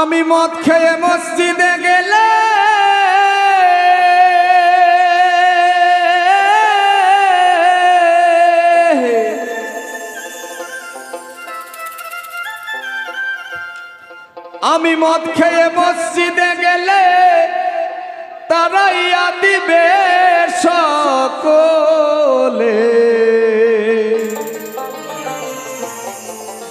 আমি মদ খেয়ে মসজিদে গেলে। আমি মদ খেয়ে মসজিদে গেলে তারাইয়া দিবে সকলে।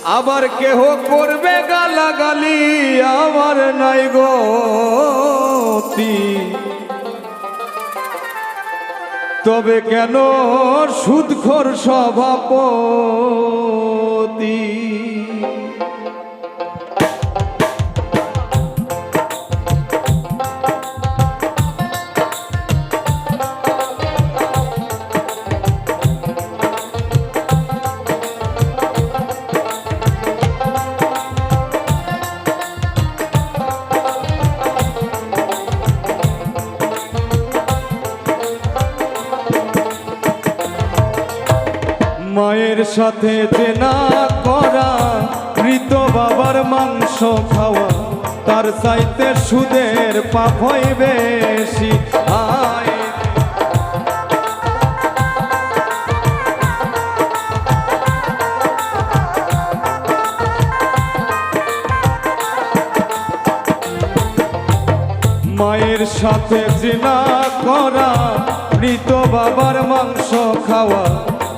আবার কেহ করবে গালাগালি? আমার নাই গতি তবে কেন সুদখোর সভাপতি? মায়ের সাথে চেনা করা, মৃত বাবার মাংস খাওয়া, তার চাইতে সুদের পাপ বেশি। মায়ের সাথে জিনা করা, মৃত বাবার মাংস খাওয়া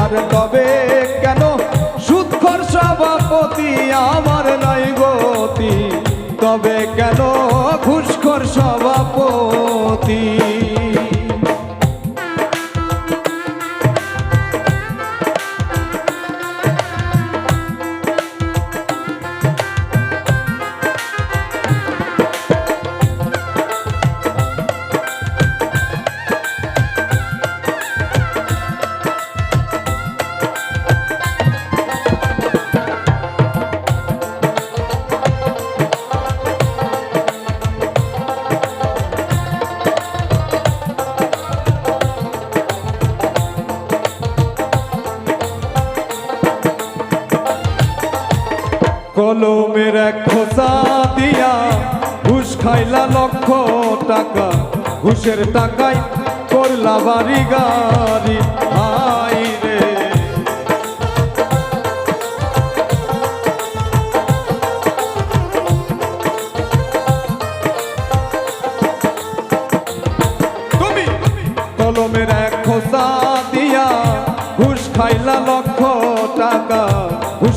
আর তবে কেন সুদখোর সভাপতি আমার নাই গতি? তবে কেন ঘুষখোর সভাপতি? কলমের এক খোসা দিয়া ঘুষ খাইলা লক্ষ টাকা। ঘুষের টাকায় করলা বাড়ি গাড়ি। হাই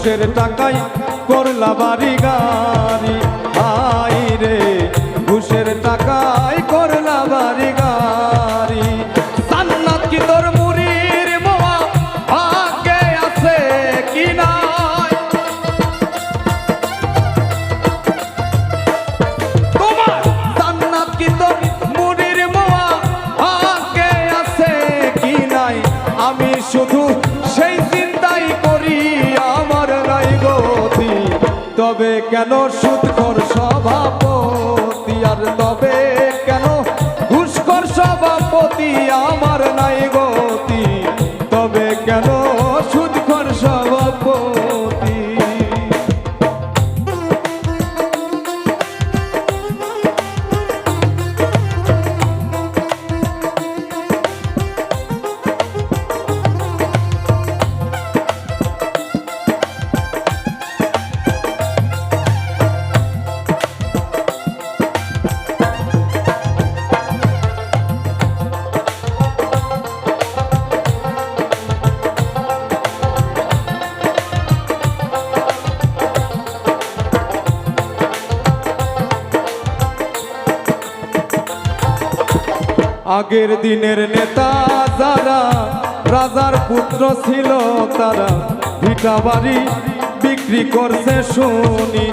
ঘুষের টাকায় করলা বাড়ি গাড়ি। তবে কেন সুদখোর সভাপতি? আর তবে কেন ঘুষকর সভাপতি? আমার আগের দিনের নেতা যারা, রাজার পুত্র ছিল তারা, ভিটা বাড়ি বিক্রি করছে শুনি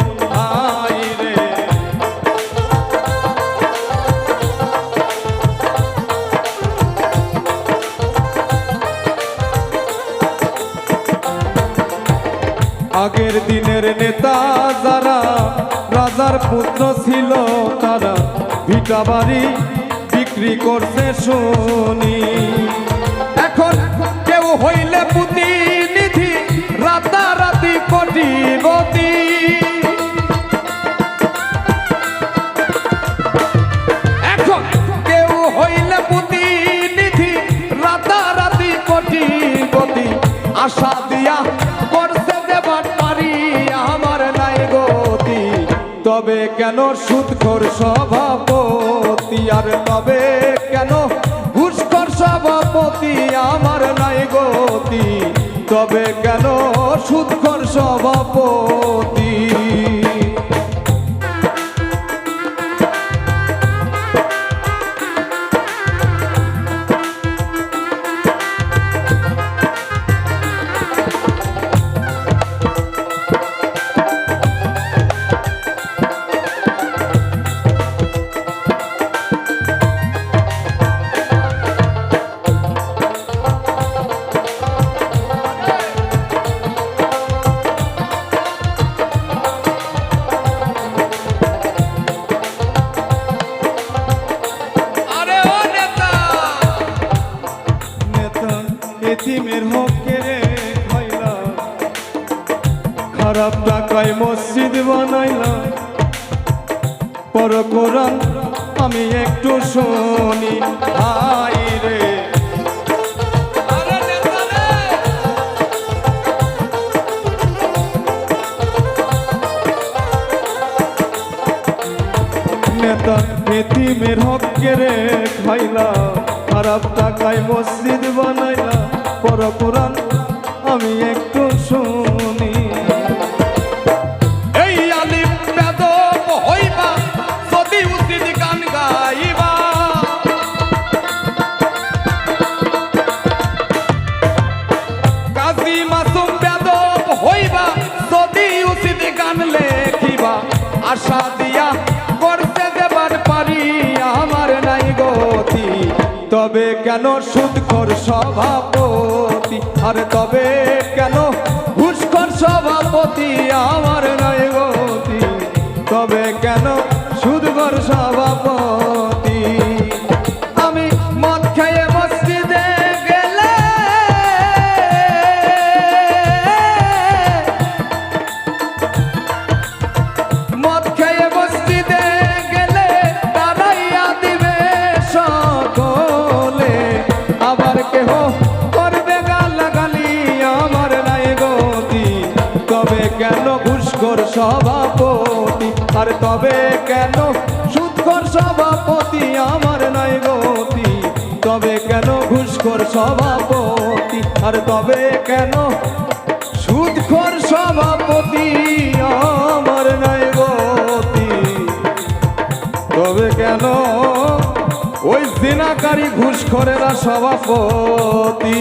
আগের দিনের নেতা যারা, রাজার পুত্র ছিল তারা, ভিটা বাড়ি বিক্রি করছে শুনি এখন কেউ হইলে প্রতিনিধি তবে কেন সুদখোর সভাপতি? আর তবে কেন ঘুষখোর সভাপতি? আমার নাই গতি। তবে কেন সুদখোর সভাপতি? মসজিদ বানাইলা পর কোরআন আমি একটু শুনি। হাই রে। নেতা এতিমের হকে রে খাইলা খারাপ টাকায় মসজিদ বানাইলা পর কোরআন কেন সুদখোর সভাপতি? আর তবে কেন ঘুষখোর সভাপতি? আমার নয় গতি। তবে কেন সুদখোর সভাপতি? সভাপতি। আর তবে কেন সুদখোর সভাপতি আমার নাই গতি? তবে কেন ঘুষখোর সভাপতি? আর তবে কেন সুদখোর সভাপতি আমার নাই গতি? তবে কেন ওই জিনাকারী ঘুষখোরেরা সভাপতি?